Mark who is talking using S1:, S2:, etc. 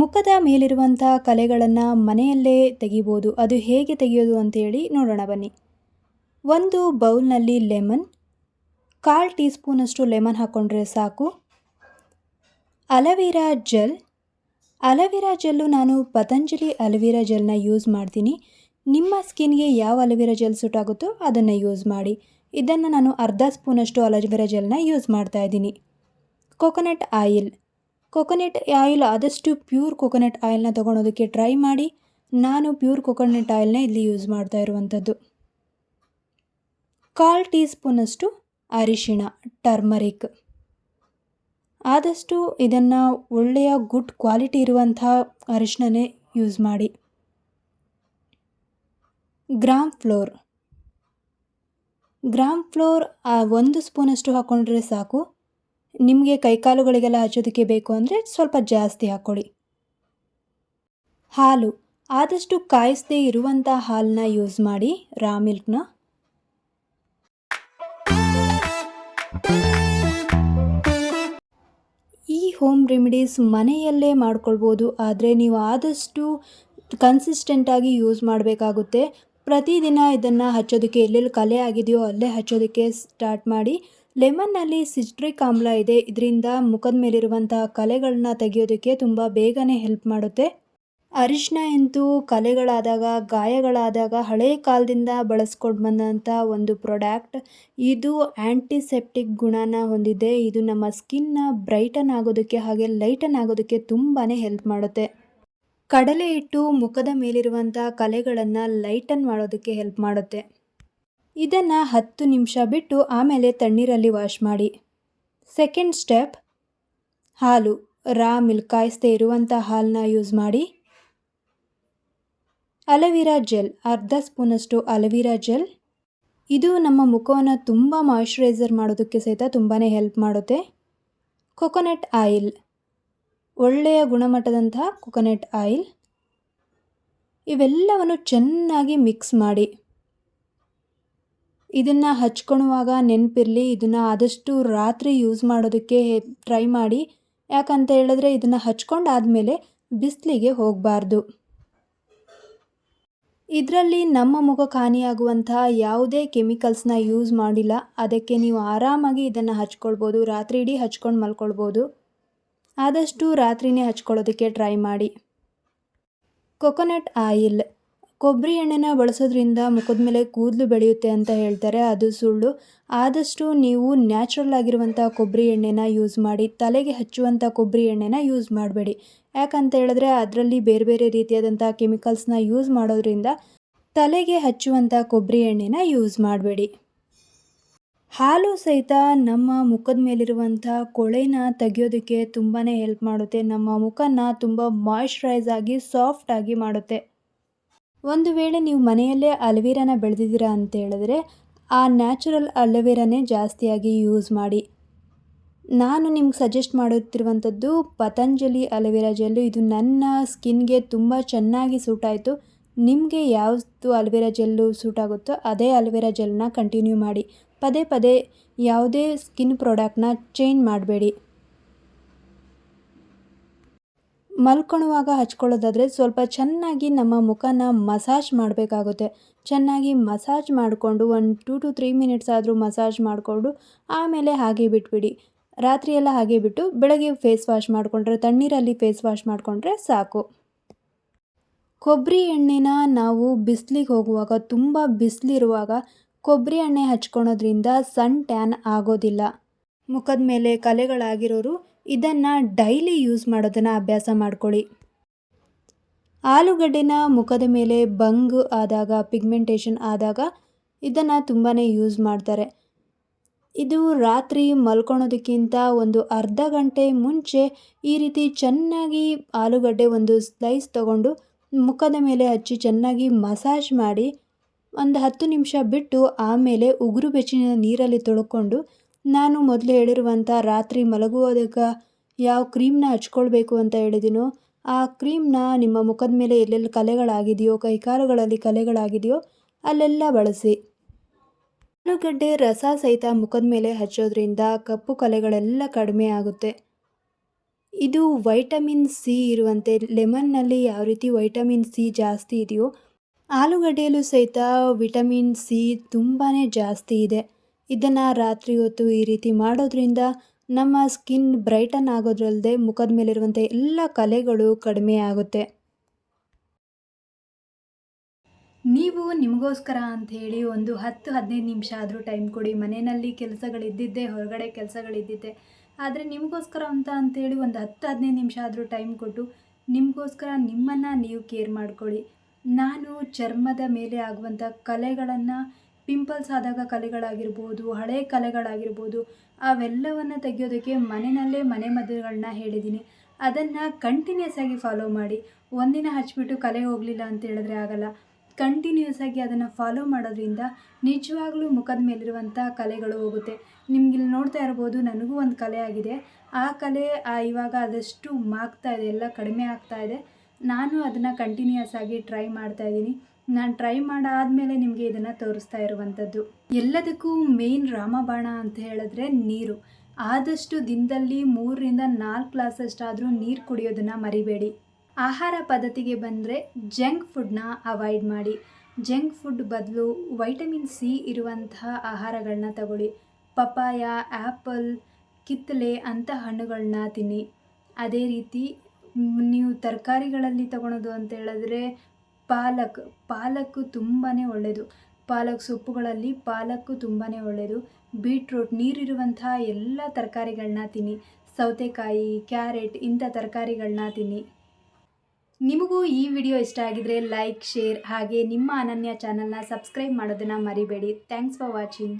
S1: ಮುಖದ ಮೇಲಿರುವಂಥ ಕಲೆಗಳನ್ನು ಮನೆಯಲ್ಲೇ ತೆಗಿಬೋದು. ಅದು ಹೇಗೆ ತೆಗೆಯೋದು ಅಂತೇಳಿ ನೋಡೋಣ ಬನ್ನಿ. ಒಂದು ಬೌಲ್ನಲ್ಲಿ ಲೆಮನ್, ಕಾಲು ಟೀ ಸ್ಪೂನಷ್ಟು ಲೆಮನ್ ಹಾಕ್ಕೊಂಡ್ರೆ ಸಾಕು. ಅಲವೀರಾ ಜೆಲ್, ಅಲವೀರಾ ಜೆಲ್ಲು ನಾನು ಪತಂಜಲಿ ಅಲವೀರಾ ಜೆಲ್ನ ಯೂಸ್ ಮಾಡ್ತೀನಿ. ನಿಮ್ಮ ಸ್ಕಿನ್ಗೆ ಯಾವ ಅಲವೀರಾ ಜೆಲ್ ಸೂಟ್ ಆಗುತ್ತೋ ಅದನ್ನು ಯೂಸ್ ಮಾಡಿ. ಇದನ್ನು ನಾನು ಅರ್ಧ ಸ್ಪೂನಷ್ಟು ಅಲವೀರಾ ಜೆಲ್ನ ಯೂಸ್ ಮಾಡ್ತಾ ಇದ್ದೀನಿ. ಕೊಕೊನಟ್ ಆಯಿಲ್ ಕೊಕೊನಟ್ ಆಯಿಲ್, ಆದಷ್ಟು ಪ್ಯೂರ್ ಕೊಕೊನೆಟ್ ಆಯಿಲ್ನ ತೊಗೊಳೋದಕ್ಕೆ ಟ್ರೈ ಮಾಡಿ. ನಾನು ಪ್ಯೂರ್ ಕೊಕೊನೆಟ್ ಆಯಿಲ್ನ ಇಲ್ಲಿ ಯೂಸ್ ಮಾಡ್ತಾ ಇರುವಂಥದ್ದು. ಕಾಲು ಟೀ ಸ್ಪೂನಷ್ಟು ಅರಿಶಿಣ, ಟರ್ಮರಿಕ್. ಆದಷ್ಟು ಇದನ್ನು ಒಳ್ಳೆಯ ಗುಡ್ ಕ್ವಾಲಿಟಿ ಇರುವಂಥ ಅರಿಶಿಣನೇ ಯೂಸ್ ಮಾಡಿ. Gram flour. ಗ್ರಾಮ್ ಫ್ಲೋರ್ ಒಂದು ಸ್ಪೂನಷ್ಟು ಹಾಕ್ಕೊಂಡ್ರೆ ಸಾಕು. ನಿಮಗೆ ಕೈಕಾಲುಗಳಿಗೆಲ್ಲ ಹಚ್ಚೋದಕ್ಕೆ ಬೇಕು ಅಂದರೆ ಸ್ವಲ್ಪ ಜಾಸ್ತಿ ಹಾಕ್ಕೊಳ್ಳಿ. ಹಾಲು. ಆದಷ್ಟು ಕಾಯಿಸದೇ ಇರುವಂಥ ಹಾಲನ್ನ ಯೂಸ್ ಮಾಡಿ ರಾ ಮಿಲ್ಕ್ನ ಈ ಹೋಮ್ ರೆಮಿಡೀಸ್ ಮನೆಯಲ್ಲೇ ಮಾಡ್ಕೊಳ್ಬೋದು. ಆದರೆ ನೀವು ಆದಷ್ಟು ಕನ್ಸಿಸ್ಟೆಂಟಾಗಿ ಯೂಸ್ ಮಾಡಬೇಕಾಗುತ್ತೆ. ಪ್ರತಿದಿನ ಇದನ್ನು ಹಚ್ಚೋದಕ್ಕೆ ಎಲ್ಲೆಲ್ಲಿ ಕಲೆ ಆಗಿದೆಯೋ ಅಲ್ಲೇ ಹಚ್ಚೋದಕ್ಕೆ ಸ್ಟಾರ್ಟ್ ಮಾಡಿ ಲೆಮನ್ನಲ್ಲಿ ಸಿಟ್ರಿಕ್ ಆಮ್ಲ ಇದೆ. ಇದರಿಂದ ಮುಖದ ಮೇಲಿರುವಂತಹ ಕಲೆಗಳನ್ನ ತೆಗೆಯೋದಕ್ಕೆ ತುಂಬ ಬೇಗನೆ ಹೆಲ್ಪ್ ಮಾಡುತ್ತೆ. ಅರಿಶಿನ ಎಂತೂ ಕಲೆಗಳಾದಾಗ, ಗಾಯಗಳಾದಾಗ ಹಳೆ ಕಾಲದಿಂದ ಬಳಸ್ಕೊಂಡು ಬಂದಂಥ ಒಂದು ಪ್ರಾಡಕ್ಟ್ ಇದು ಆ್ಯಂಟಿಸೆಪ್ಟಿಕ್ ಗುಣನ ಹೊಂದಿದೆ. ಇದು ನಮ್ಮ ಸ್ಕಿನ್ನ ಬ್ರೈಟನ್ ಆಗೋದಕ್ಕೆ ಹಾಗೆ ಲೈಟನ್ ಆಗೋದಕ್ಕೆ ತುಂಬಾ ಹೆಲ್ಪ್ ಮಾಡುತ್ತೆ. ಕಡಲೆ ಹಿಟ್ಟು ಮುಖದ ಮೇಲಿರುವಂಥ ಕಲೆಗಳನ್ನು ಲೈಟನ್ ಮಾಡೋದಕ್ಕೆ ಹೆಲ್ಪ್ ಮಾಡುತ್ತೆ. ಇದನ್ನು ಹತ್ತು ನಿಮಿಷ ಬಿಟ್ಟು ಆಮೇಲೆ ತಣ್ಣೀರಲ್ಲಿ ವಾಶ್ ಮಾಡಿ. ಸೆಕೆಂಡ್ ಸ್ಟೆಪ್ ಹಾಲು. ರಾ ಮಿಲ್ಕ್ ಕಾಯಿಸ್ದೇ ಇರುವಂಥ ಹಾಲನ್ನ ಯೂಸ್ ಮಾಡಿ. ಅಲವೀರಾ ಜೆಲ್ ಅರ್ಧ ಸ್ಪೂನಷ್ಟು ಅಲವೀರಾ ಜೆಲ್ ಇದು ನಮ್ಮ ಮುಖವನ್ನು ತುಂಬ ಮಾಯಿಶ್ಚರೈಸರ್ ಮಾಡೋದಕ್ಕೆ ಸಹಿತ ತುಂಬಾ ಹೆಲ್ಪ್ ಮಾಡುತ್ತೆ. ಕೊಕೊನೆಟ್ ಆಯಿಲ್ ಒಳ್ಳೆಯ ಗುಣಮಟ್ಟದಂತಹ ಕೊಕೊನೆಟ್ ಆಯಿಲ್ ಇವೆಲ್ಲವನ್ನು ಚೆನ್ನಾಗಿ ಮಿಕ್ಸ್ ಮಾಡಿ. ಇದನ್ನು ಹಚ್ಕೊಳುವಾಗ ನೆನಪಿರಲಿ, ಇದನ್ನು ಆದಷ್ಟು ರಾತ್ರಿ ಯೂಸ್ ಮಾಡೋದಕ್ಕೆ ಟ್ರೈ ಮಾಡಿ. ಯಾಕಂತ ಹೇಳಿದ್ರೆ ಇದನ್ನು ಹಚ್ಕೊಂಡಾದಮೇಲೆ ಬಿಸಿಲಿಗೆ ಹೋಗಬಾರ್ದು. ಇದರಲ್ಲಿ ನಮ್ಮ ಮುಖಕ್ಕೆ ಹಾನಿಯಾಗುವಂತಹ ಯಾವುದೇ ಕೆಮಿಕಲ್ಸ್ನ ಯೂಸ್ ಮಾಡಿಲ್ಲ. ಅದಕ್ಕೆ ನೀವು ಆರಾಮಾಗಿ ಇದನ್ನು ಹಚ್ಕೊಳ್ಬೋದು, ರಾತ್ರಿ ಇಡೀ ಹಚ್ಕೊಂಡು ಮಲ್ಕೊಳ್ಬೋದು. ಆದಷ್ಟು ರಾತ್ರಿನೇ ಹಚ್ಕೊಳ್ಳೋದಕ್ಕೆ ಟ್ರೈ ಮಾಡಿ. ಕೊಕೊನಟ್ ಆಯಿಲ್ ಕೊಬ್ಬರಿ ಎಣ್ಣೆನ ಬಳಸೋದ್ರಿಂದ ಮುಖದ ಮೇಲೆ ಕೂದಲು ಬೆಳೆಯುತ್ತೆ ಅಂತ ಹೇಳ್ತಾರೆ, ಅದು ಸುಳ್ಳು. ಆದಷ್ಟು ನೀವು ನ್ಯಾಚುರಲ್ ಆಗಿರುವಂಥ ಕೊಬ್ಬರಿ ಎಣ್ಣೆನ ಯೂಸ್ ಮಾಡಿ, ತಲೆಗೆ ಹಚ್ಚುವಂಥ ಕೊಬ್ಬರಿ ಎಣ್ಣೆನ ಯೂಸ್ ಮಾಡಬೇಡಿ. ಯಾಕಂತ ಹೇಳಿದ್ರೆ ಅದರಲ್ಲಿ ಬೇರೆ ಬೇರೆ ರೀತಿಯಾದಂಥ ಕೆಮಿಕಲ್ಸ್ನ ಯೂಸ್ ಮಾಡೋದ್ರಿಂದ ತಲೆಗೆ ಹಚ್ಚುವಂಥ ಕೊಬ್ಬರಿ ಎಣ್ಣೆನ ಯೂಸ್ ಮಾಡಬೇಡಿ. ಹಾಲು ಸಹಿತ ನಮ್ಮ ಮುಖದ ಮೇಲಿರುವಂಥ ಕೊಳೆನ ತೆಗೆಯೋದಕ್ಕೆ ತುಂಬಾ ಹೆಲ್ಪ್ ಮಾಡುತ್ತೆ. ನಮ್ಮ ಮುಖನ ತುಂಬ ಮಾಯ್ಶ್ಚರೈಸ್ ಆಗಿ ಸಾಫ್ಟ್ ಆಗಿ ಮಾಡುತ್ತೆ. ಒಂದು ವೇಳೆ ನೀವು ಮನೆಯಲ್ಲೇ ಅಲವೀರಾನ ಬೆಳೆದಿದ್ದೀರಾ ಅಂತ ಹೇಳಿದ್ರೆ, ಆ ನ್ಯಾಚುರಲ್ ಅಲೋವೆರಾನೇ ಜಾಸ್ತಿಯಾಗಿ ಯೂಸ್ ಮಾಡಿ. ನಾನು ನಿಮ್ಗೆ ಸಜೆಸ್ಟ್ ಮಾಡುತ್ತಿರುವಂಥದ್ದು ಪತಂಜಲಿ ಅಲೋವೆರಾ ಜೆಲ್ಲು. ಇದು ನನ್ನ ಸ್ಕಿನ್ಗೆ ತುಂಬ ಚೆನ್ನಾಗಿ ಸೂಟ್ ಆಯಿತು. ನಿಮಗೆ ಯಾವುದು ಅಲೋವೆರಾ ಜೆಲ್ಲು ಸೂಟ್ ಆಗುತ್ತೋ ಅದೇ ಅಲೋವೆರಾ ಜೆಲ್ನ ಕಂಟಿನ್ಯೂ ಮಾಡಿ. ಪದೇ ಪದೇ ಯಾವುದೇ ಸ್ಕಿನ್ ಪ್ರಾಡಕ್ಟ್ನ ಚೇಂಜ್ ಮಾಡಬೇಡಿ. ಮಲ್ಕೊಳ್ಳುವಾಗ ಹಚ್ಕೊಳ್ಳೋದಾದರೆ ಸ್ವಲ್ಪ ಚೆನ್ನಾಗಿ ನಮ್ಮ ಮುಖನ ಮಸಾಜ್ ಮಾಡಬೇಕಾಗುತ್ತೆ. ಚೆನ್ನಾಗಿ ಮಸಾಜ್ ಮಾಡಿಕೊಂಡು ಒಂದು ಟೂ ಟು ತ್ರೀ ಮಿನಿಟ್ಸ್ ಆದರೂ ಮಸಾಜ್ ಮಾಡಿಕೊಂಡು ಆಮೇಲೆ ಹಾಗೆ ಬಿಟ್ಬಿಡಿ. ರಾತ್ರಿಯೆಲ್ಲ ಹಾಗೆ ಬಿಟ್ಟು ಬೆಳಗ್ಗೆ ಫೇಸ್ ವಾಶ್ ಮಾಡಿಕೊಂಡ್ರೆ, ತಣ್ಣೀರಲ್ಲಿ ಫೇಸ್ ವಾಶ್ ಮಾಡಿಕೊಂಡ್ರೆ ಸಾಕು. ಕೊಬ್ಬರಿ ಎಣ್ಣೆನ ನಾವು ಬಿಸಿಲಿಗೆ ಹೋಗುವಾಗ, ತುಂಬ ಬಿಸಿಲಿರುವಾಗ ಕೊಬ್ಬರಿ ಎಣ್ಣೆ ಹಚ್ಕೊಳೋದ್ರಿಂದ ಸನ್ ಟ್ಯಾನ್ ಆಗೋದಿಲ್ಲ. ಮುಖದ ಮೇಲೆ ಕಲೆಗಳಾಗಿರೋರು ಇದನ್ನು ಡೈಲಿ ಯೂಸ್ ಮಾಡೋದನ್ನು ಅಭ್ಯಾಸ ಮಾಡ್ಕೊಳ್ಳಿ. ಆಲೂಗಡ್ಡೆನ ಮುಖದ ಮೇಲೆ ಬಂಗ್ ಆದಾಗ, ಪಿಗ್ಮೆಂಟೇಷನ್ ಆದಾಗ ಇದನ್ನು ತುಂಬಾ ಯೂಸ್ ಮಾಡ್ತಾರೆ. ಇದು ರಾತ್ರಿ ಮಲ್ಕೊಳೋದಕ್ಕಿಂತ ಒಂದು ಅರ್ಧ ಗಂಟೆ ಮುಂಚೆ ಈ ರೀತಿ ಚೆನ್ನಾಗಿ ಆಲೂಗಡ್ಡೆ ಒಂದು ಸ್ಲೈಸ್ ತಗೊಂಡು ಮುಖದ ಮೇಲೆ ಹಚ್ಚಿ ಚೆನ್ನಾಗಿ ಮಸಾಜ್ ಮಾಡಿ ಒಂದು ಹತ್ತು ನಿಮಿಷ ಬಿಟ್ಟು ಆಮೇಲೆ ಉಗುರು ಬೆಚ್ಚಿನ ನೀರಲ್ಲಿ ತೊಳ್ಕೊಂಡು ನಾನು ಮೊದಲು ಹೇಳಿರುವಂಥ ರಾತ್ರಿ ಮಲಗುವುದಕ್ಕೆ ಯಾವ ಕ್ರೀಮ್ನ ಹಚ್ಕೊಳ್ಬೇಕು ಅಂತ ಹೇಳಿದ್ದೀನೋ ಆ ಕ್ರೀಮ್ನ ನಿಮ್ಮ ಮುಖದ ಮೇಲೆ ಎಲ್ಲೆಲ್ಲಿ ಕಲೆಗಳಾಗಿದೆಯೋ, ಕೈಕಾಲುಗಳಲ್ಲಿ ಕಲೆಗಳಾಗಿದೆಯೋ, ಅಲ್ಲೆಲ್ಲ ಬಳಸಿ. ಆಲೂಗಡ್ಡೆ ರಸ ಸಹಿತ ಮುಖದ ಮೇಲೆ ಹಚ್ಚೋದ್ರಿಂದ ಕಪ್ಪು ಕಲೆಗಳೆಲ್ಲ ಕಡಿಮೆ ಆಗುತ್ತೆ. ಇದು ವೈಟಮಿನ್ ಸಿ ಇರುವಂತೆ ಲೆಮನ್ನಲ್ಲಿ ಯಾವ ರೀತಿ ವೈಟಮಿನ್ ಸಿ ಜಾಸ್ತಿ ಇದೆಯೋ, ಆಲೂಗಡ್ಡೆಯಲ್ಲೂ ಸಹಿತ ವಿಟಮಿನ್ ಸಿ ತುಂಬಾ ಜಾಸ್ತಿ ಇದೆ. ಇದನ್ನು ರಾತ್ರಿ ಹೊತ್ತು ಈ ರೀತಿ ಮಾಡೋದ್ರಿಂದ ನಮ್ಮ ಸ್ಕಿನ್ ಬ್ರೈಟನ್ ಆಗೋದ್ರಲ್ಲದೆ ಮುಖದ ಮೇಲಿರುವಂಥ ಎಲ್ಲ ಕಲೆಗಳು ಕಡಿಮೆ ಆಗುತ್ತೆ. ನೀವು ನಿಮಗೋಸ್ಕರ ಅಂತ ಹೇಳಿ ಒಂದು ಹತ್ತು, ಹದಿನೈದು ನಿಮಿಷ ಆದರೂ ಟೈಮ್ ಕೊಡಿ. ಮನೆಯಲ್ಲಿ ಕೆಲಸಗಳಿದ್ದಿದ್ದೆ, ಹೊರಗಡೆ ಕೆಲಸಗಳಿದ್ದಿದ್ದೆ. ಆದರೆ ನಿಮಗೋಸ್ಕರ ಅಂತ ಅಂಥೇಳಿ ಒಂದು ಹತ್ತು, ಹದಿನೈದು ನಿಮಿಷ ಆದರೂ ಟೈಮ್ ಕೊಟ್ಟು ನಿಮಗೋಸ್ಕರ ನಿಮ್ಮನ್ನು ನೀವು ಕೇರ್ ಮಾಡ್ಕೊಳ್ಳಿ. ನಾನು ಚರ್ಮದ ಮೇಲೆ ಆಗುವಂಥ ಕಲೆಗಳನ್ನು ಪಿಂಪಲ್ಸ್ ಆದಾಗ ಕಲೆಗಳಾಗಿರ್ಬೋದು, ಹಳೆ ಕಲೆಗಳಾಗಿರ್ಬೋದು, ಅವೆಲ್ಲವನ್ನು ತೆಗೆಯೋದಕ್ಕೆ ಮನೆಯಲ್ಲೇ ಮನೆ ಮದ್ದುಗಳನ್ನ ಹೇಳಿದ್ದೀನಿ ಅದನ್ನು ಕಂಟಿನ್ಯೂಸ್ ಆಗಿ ಫಾಲೋ ಮಾಡಿ. ಒಂದಿನ ಹಚ್ಚಿಬಿಟ್ಟು ಕಲೆ ಹೋಗಲಿಲ್ಲ ಅಂತ ಹೇಳಿದ್ರೆ ಆಗಲ್ಲ. ಕಂಟಿನ್ಯೂಸ್ ಆಗಿ ಅದನ್ನು ಫಾಲೋ ಮಾಡೋದ್ರಿಂದ ನಿಜವಾಗ್ಲೂ ಮುಖದ ಮೇಲಿರುವಂಥ ಕಲೆಗಳು ಹೋಗುತ್ತೆ. ನಿಮ್ಗೆ ಇಲ್ಲಿ ನೋಡ್ತಾ ಇರ್ಬೋದು, ನನಗೂ ಒಂದು ಕಲೆ ಆಗಿದೆ. ಆ ಕಲೆ ಇವಾಗ ಅದಷ್ಟು ಮಾಗ್ತಾ ಇದೆ, ಎಲ್ಲ ಕಡಿಮೆ ಆಗ್ತಾ ಇದೆ. ನಾನು ಅದನ್ನು ಕಂಟಿನ್ಯೂಸ್ ಆಗಿ ಟ್ರೈ ಮಾಡ್ತಾ ಇದ್ದೀನಿ. ನಾನು ಟ್ರೈ ಮಾಡಾದ್ಮೇಲೆ ನಿಮಗೆ ಇದನ್ನು ತೋರಿಸ್ತಾ ಇರುವಂಥದ್ದು ಎಲ್ಲದಕ್ಕೂ ಮೇನ್ ರಾಮಬಾಣ ಅಂತ ಹೇಳಿದ್ರೆ ನೀರು. ಆದಷ್ಟು ದಿನದಲ್ಲಿ ಮೂರರಿಂದ ನಾಲ್ಕು ಗ್ಲಾಸಷ್ಟಾದರೂ ನೀರು ಕುಡಿಯೋದನ್ನು ಮರಿಬೇಡಿ. ಆಹಾರ ಪದ್ಧತಿಗೆ ಬಂದರೆ ಜಂಕ್ ಫುಡ್ನ ಅವಾಯ್ಡ್ ಮಾಡಿ. ಜಂಕ್ ಫುಡ್ ಬದಲು ವೈಟಮಿನ್ ಸಿ ಇರುವಂತಹ ಆಹಾರಗಳನ್ನ ತಗೊಳ್ಳಿ. ಪಪಾಯ ಆ್ಯಪಲ್ ಕಿತ್ತಲೆ ಅಂಥ ಹಣ್ಣುಗಳನ್ನ ತಿನ್ನಿ. ಅದೇ ರೀತಿ ನೀವು ತರಕಾರಿಗಳಲ್ಲಿ ತಗೊಳೋದು ಅಂತ ಹೇಳಿದ್ರೆ ಪಾಲಕ್ ಪಾಲಕ್ ತುಂಬಾ ಒಳ್ಳೆಯದು ಪಾಲಕ್ ಸೊಪ್ಪುಗಳಲ್ಲಿ ಪಾಲಕ್ಕು ತುಂಬಾ ಒಳ್ಳೆಯದು ಬೀಟ್ರೂಟ್, ನೀರಿರುವಂತಹ ಎಲ್ಲ ತರಕಾರಿಗಳನ್ನ ತಿನ್ನಿ. ಸೌತೆಕಾಯಿ, ಕ್ಯಾರೆಟ್, ಇಂಥ ತರಕಾರಿಗಳನ್ನ ತಿನ್ನಿ. ನಿಮಗೂ ಈ ವಿಡಿಯೋ ಇಷ್ಟ ಆಗಿದ್ರೆ ಲೈಕ್, ಶೇರ್ ಹಾಗೆ ನಿಮ್ಮ ಅನನ್ಯ ಚಾನಲ್ನ ಸಬ್ಸ್ಕ್ರೈಬ್ ಮಾಡೋದನ್ನು ಮರಿಬೇಡಿ. Thanks for watching.